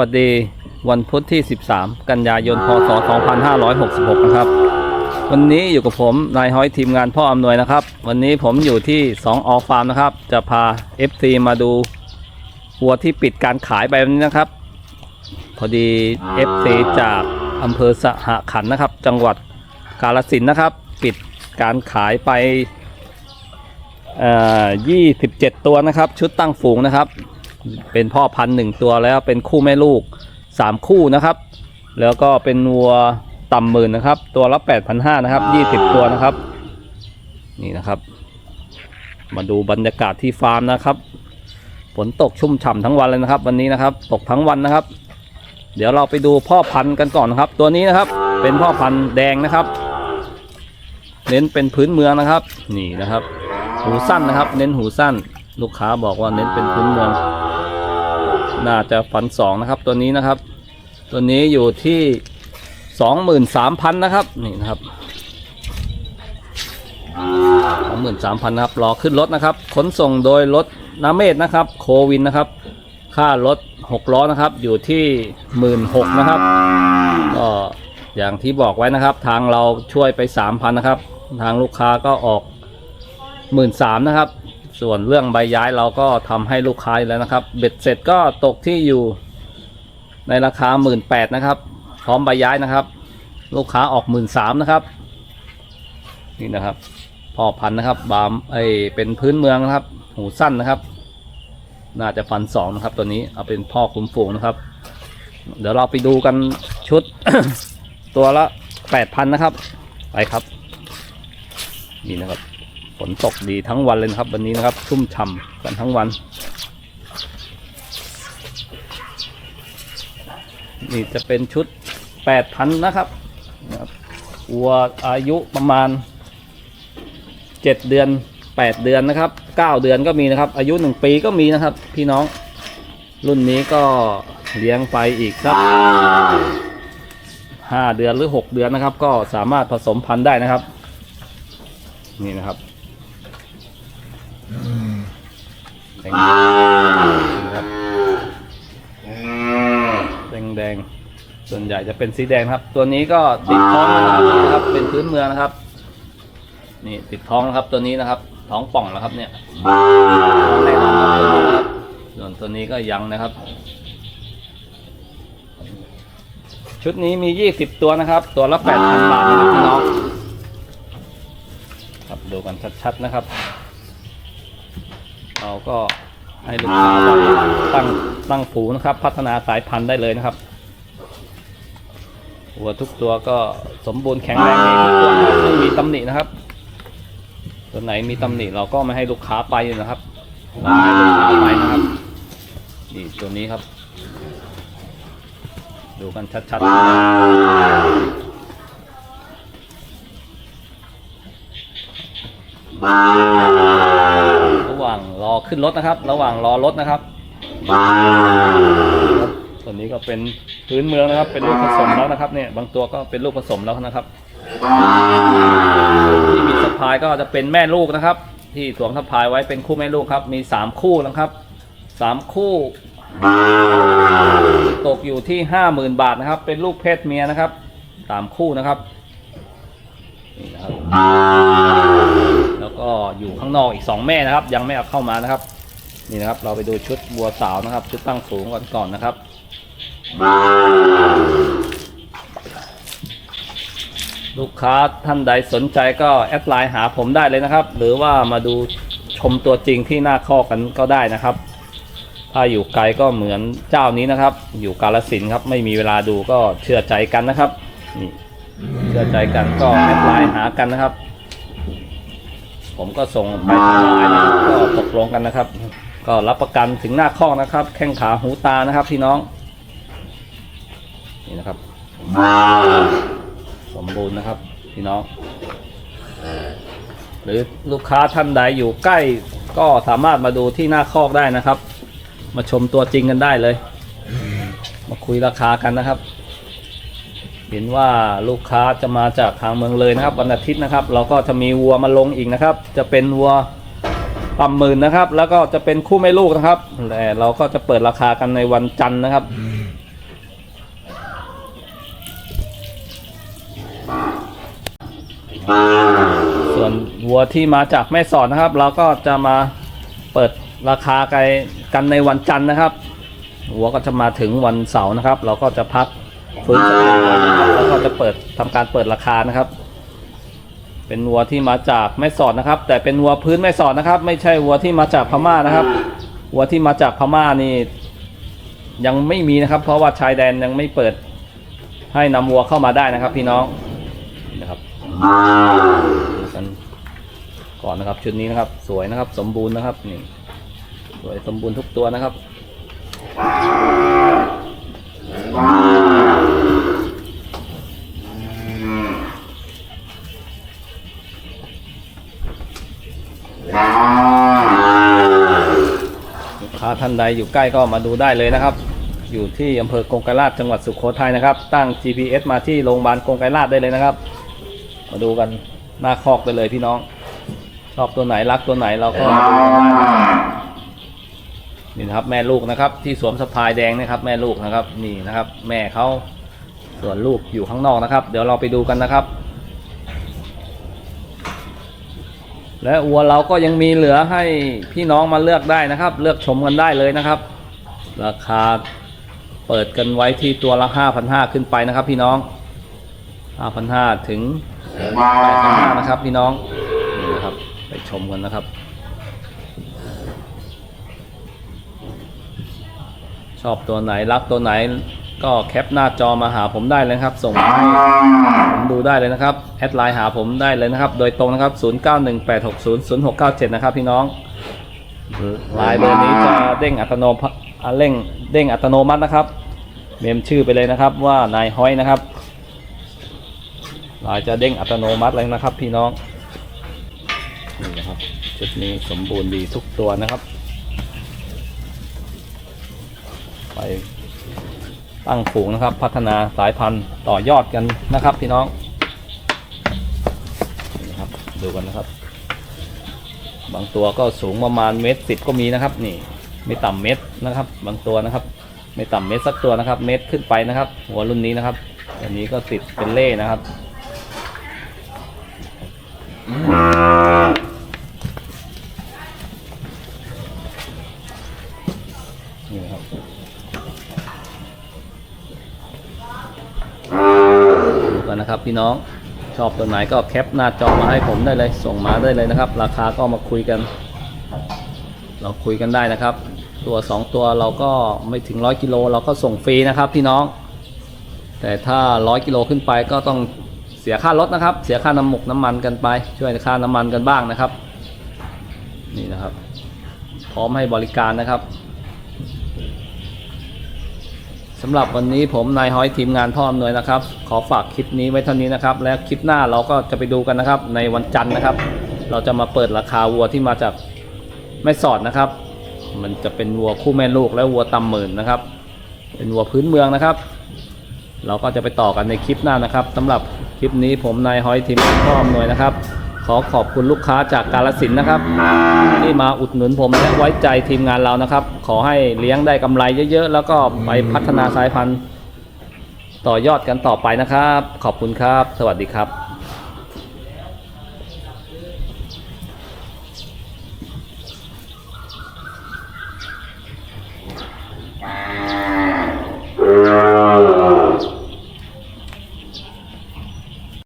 วัสดีวันพุธที่ 13 กันยายน พศ 2566 นะครับ วันนี้อยู่กับผมนายห้อยทีมงานพ่ออำนวยนะครับ วันนี้ผมอยู่ที่2ออฟาร์มนะครับ จะพา FC มาดูวัวที่ปิดการขายไปวันนี้นะครับ พอดี FC จากอำเภอสหขันนะครับ จังหวัดกาฬสินนะครับ ปิดการขายไป 27 ตัวนะครับ ชุดตั้งฝูงนะครับ เป็นพ่อพันธุ์หนึ่งตัวแล้วเป็นคู่แม่ลูก3คู่นะครับ แล้วก็เป็นวัวต่ำหมื่นนะครับ ตัวละ8,500นะครับ20ตัวนะครับ นี่นะครับ มาดูบรรยากาศที่ฟาร์มนะครับฝนตกชุ่มฉ่ำทั้งวันเลยนะครับ วันนี้นะครับตกทั้งวันนะครับ เดี๋ยวเราไปดูพ่อพันธุ์กันก่อนนะครับ ตัวนี้นะครับเป็นพ่อพันธุ์แดงนะครับ เน้นเป็นพื้นเมืองนะครับ นี่นะครับ หูสั้นนะครับ เน้นหูสั้น ลูกค้าบอกว่าเน้นเป็นพื้นเมือง น่าจะฟันสองนะครับตัวนี้นะครับ ตัวนี้อยู่ที่สองหมื่นสามพันนะครับนี่นะครับสองหมื่นสามพันครับรอขึ้นรถนะครับขนส่งโดยรถน้ำเมธนะครับ โควินนะครับ ค่ารถหกล้อนะครับ อยู่ที่หมื่นหกนะครับก็อย่างที่บอกไว้นะครับ ทางเราช่วยไปสามพันนะครับ ทางลูกค้าก็ออกหมื่นสามนะครับ ส่วนเรื่องใบย้ายเราก็ทำให้ลูกค้าแล้วนะครับ เบ็ดเสร็จก็ตกที่อยู่ในราคา 1 8ื่นนะครับ พร้อมใบย้ายนะครับ ลูกค้าออก1 3ื่นนะครับ นี่นะครับพ่อพันนะครับ บามไอเป็นพื้นเมืองนะครับ หูสั้นนะครับ น่าจะฟันสองนะครับ ตัวนี้เอาเป็นพ่อคุ้มฝูงนะครับ เดี๋ยวเราไปดูกันชุด ตัวละ8,000นะครับ ไปครับ นี่นะครับ ฝนตกดีทั้งวันเลยนะครับ วันนี้นะครับ ชุ่มฉ่ำกันทั้งวัน นี่จะเป็นชุด8,000นะครับนะครับวัวอายุประมาณ7เดือน8เดือนนะครับ9เดือนก็มีนะครับ อายุ1ปีก็มีนะครับ พี่น้องรุ่นนี้ก็เลี้ยงไปอีกสัก5เดือนหรือ6เดือนนะครับ ก็สามารถผสมพันธุ์ได้นะครับ นี่นะครับ แดงนะครับแดงแดงๆส่วนใหญ่จะเป็นสีแดงครับ ตัวนี้ก็ติดท้องนะครับนี่นะครับ เป็นพื้นเมืองนะครับ นี่ติดท้องนะครับตัวนี้นะครับ ท้องป่องแล้วครับเนี่ยท้องแน่นอนครับตัวนี้นะครับส่วนตัวนี้ก็ยังนะครับ ชุดนี้มี20ตัวนะครับ ตัวละ8,000บาทนะครับพี่น้องครับดูกันชัดๆนะครับ เราก็ให้ลูกค้าตั้งตั้งผูนะครับ พัฒนาสายพันธุ์ได้เลยนะครับวัวทุกตัวก็สมบูรณ์แข็งแรงดีทุกตัวไม่มีตำหนินะครับ ตัวไหนมีตำหนิเราก็ไม่ให้ลูกค้าไปนะครับเราให้ลูกค้าไปนะครับนี่ตัวนี้ครับ ดูกันชัดๆางรอขึ้นรถนะครับ ระหว่างรอรถนะครับครับส่วนนี้ก็เป็นพื้นเมืองนะครับ เป็นลูกผสมแล้วนะครับเนี่ยบางตัวก็เป็นลูกผสมแล้วนะครับที่มีสะพายก็จะเป็นแม่ลูกนะครับ ที่สวมสะพายไว้เป็นคู่แม่ลูกครับ มีสามคู่นะครับสามคู่ ตกอยู่ที่ห้าหมื่นบาทนะครับ เป็นลูกเพศเมียนะครับสามคู่นะครับนี่นะครับ แล้วก็อยู่ข้างนอกอีกสองแม่นะครับ ยังไม่เอาเข้ามานะครับ นี่นะครับ เราไปดูชุดบัวสาวนะครับ ชุดตั้งสูงก่อนก่อนนะครับ ลูกค้าท่านใดสนใจก็แอดไลน์หาผมได้เลยนะครับ หรือว่ามาดูชมตัวจริงที่หน้าข้อกันก็ได้นะครับถ้าอยู่ไกลก็เหมือนเจ้านี้นะครับ อยู่กาลสินครับ ไม่มีเวลาดูก็เชื่อใจกันนะครับนี่เชื่อใจกันก็แอดไลน์หากันนะครับ ผมก็ส่งไปทางไลน์นะก็ตกลงกันนะครับ ก็รับประกันถึงหน้าข้อนะครับ แข้งขาหูตานะครับพี่น้อง นี่นะครับ สมบูรณ์นะครับพี่น้อง หรือลูกค้าท่านใดอยู่ใกล้ก็สามารถมาดูที่หน้าคอกได้นะครับ มาชมตัวจริงกันได้เลย มาคุยราคากันนะครับ เห็นว่าลูกค้าจะมาจากทางเมืองเลยนะครับ วันอาทิตย์นะครับ เราก็จะมีวัวมาลงอีกนะครับ จะเป็นวัวปั๊มหมื่นนะครับ แล้วก็จะเป็นคู่แม่ลูกนะครับแต่เราก็จะเปิดราคากันในวันจันทร์นะครับส่วนวัวที่มาจากแม่สอดนะครับ เราก็จะมาเปิดราคากันในวันจันทร์นะครับวัวก็จะมาถึงวันเสาร์นะครับ เราก็จะพัก ฟื้นสติก่อนนะครับแล้วก็จะเปิดทำการเปิดราคานะครับ เป็นวัวที่มาจากแม่สอดนะครับ แต่เป็นวัวพื้นแม่สอดนะครับ ไม่ใช่วัวที่มาจากพม่านะครับวัวที่มาจากพม่านี่ยังไม่มีนะครับ เพราะว่าชายแดนยังไม่เปิดให้นำวัวเข้ามาได้นะครับ พี่น้องนี่นะครับดูกันก่อนนะครับชุดนี้นะครับ สวยนะครับ สมบูรณ์นะครับนี่สวยสมบูรณ์ทุกตัวนะครับ ค้าท่านใดอยู่ใกล้ก็มาดูได้เลยนะครับ อยู่ที่อำเภอกงไกรลาชจังหวัดสุโขทัยนะครับ ตั้ง GPS มาที่โรงพยาบาลกงไกรลาชได้เลยนะครับ มาดูกันหน้าคอกได้เลยพี่น้อง ชอบตัวไหนรักตัวไหนเราก็ดูกันได้นี่นะครับแม่ลูกนะครับ ที่สวมสะพายแดงนะครับ แม่ลูกนะครับนี่นะครับ แม่เขาส่วนลูกอยู่ข้างนอกนะครับ เดี๋ยวเราไปดูกันนะครับ และวัวเราก็ยังมีเหลือให้พี่น้องมาเลือกได้นะครับ เลือกชมกันได้เลยนะครับ ราคาเปิดกันไว้ที่ตัวละ 5,500 ขึ้นไปนะครับ พี่น้อง 5,500 ถึง8,500นะครับ พี่น้องนี่นะครับไปชมกันนะครับ ชอบตัวไหนรักตัวไหน ก็แคปหน้าจอมาหาผมได้เลยครับ ส่งมาให้ผมดูได้เลยนะครับ แอดไลน์หาผมได้เลยนะครับ โดยตรงนะครับ 0918600697 นะครับพี่น้องไลน์เบอร์นี้จะเด้งอัตโนมัติเร่งเด้งอัตโนมัตินะครับ เมมชื่อไปเลยนะครับว่านายห้อยนะครับไลน์จะเด้งอัตโนมัติเลยนะครับ พี่น้องนี่นะครับชุดนี้สมบูรณ์ดีทุกตัวนะครับ ไป ตั้งฝูงนะครับ พัฒนาสายพันธุ์ต่อยอดกันนะครับพี่น้องนี่นะครับดูกันนะครับ บางตัวก็สูงประมาณเมตรสิบก็มีนะครับ นี่ไม่ต่ำเมตรนะครับ บางตัวนะครับ ไม่ต่ำเมตรสักตัวนะครับ เมตรขึ้นไปนะครับ หัวรุ่นนี้นะครับอันนี้ก็ติดเป็นเล่นะครับนี่ครับ กันนะครับ พี่น้องชอบตัวไหนก็แคปหน้าจอมาให้ผมได้เลย ส่งมาได้เลยนะครับ ราคาก็มาคุยกัน เราคุยกันได้นะครับ ตัว 2 ตัวเราก็ไม่ถึงร้อยกิโลเราก็ส่งฟรีนะครับ พี่น้อง แต่ถ้าร้อยกิโลขึ้นไปก็ต้องเสียค่ารถนะครับ เสียค่าน้ำหมกน้ำมันกันไป ช่วยค่าน้ำมันกันบ้างนะครับ นี่นะครับ พร้อมให้บริการนะครับ สำหรับวันนี้ผมนายฮ้อยทีมงานพ่ออำนวยนะครับ ขอฝากคลิปนี้ไว้เท่านี้นะครับ และคลิปหน้าเราก็จะไปดูกันนะครับ ในวันจันทร์นะครับ เราจะมาเปิดราคาวัวที่มาจากแม่สอดนะครับ มันจะเป็นวัวคู่แม่ลูกและวัวตำหมื่นนะครับ เป็นวัวพื้นเมืองนะครับ เราก็จะไปต่อกันในคลิปหน้านะครับสำหรับคลิปนี้ผมนายฮ้อยทีมงานพ่ออำนวยนะครับ ขอขอบคุณลูกค้าจากกาลสินนะครับ ที่มาอุดหนุนผมและไว้ใจทีมงานเรานะครับ ขอให้เลี้ยงได้กำไรเยอะๆ แล้วก็ไปพัฒนาสายพันธุ์ ต่อยอดกันต่อไปนะครับ ขอบคุณครับ สวัสดีครับ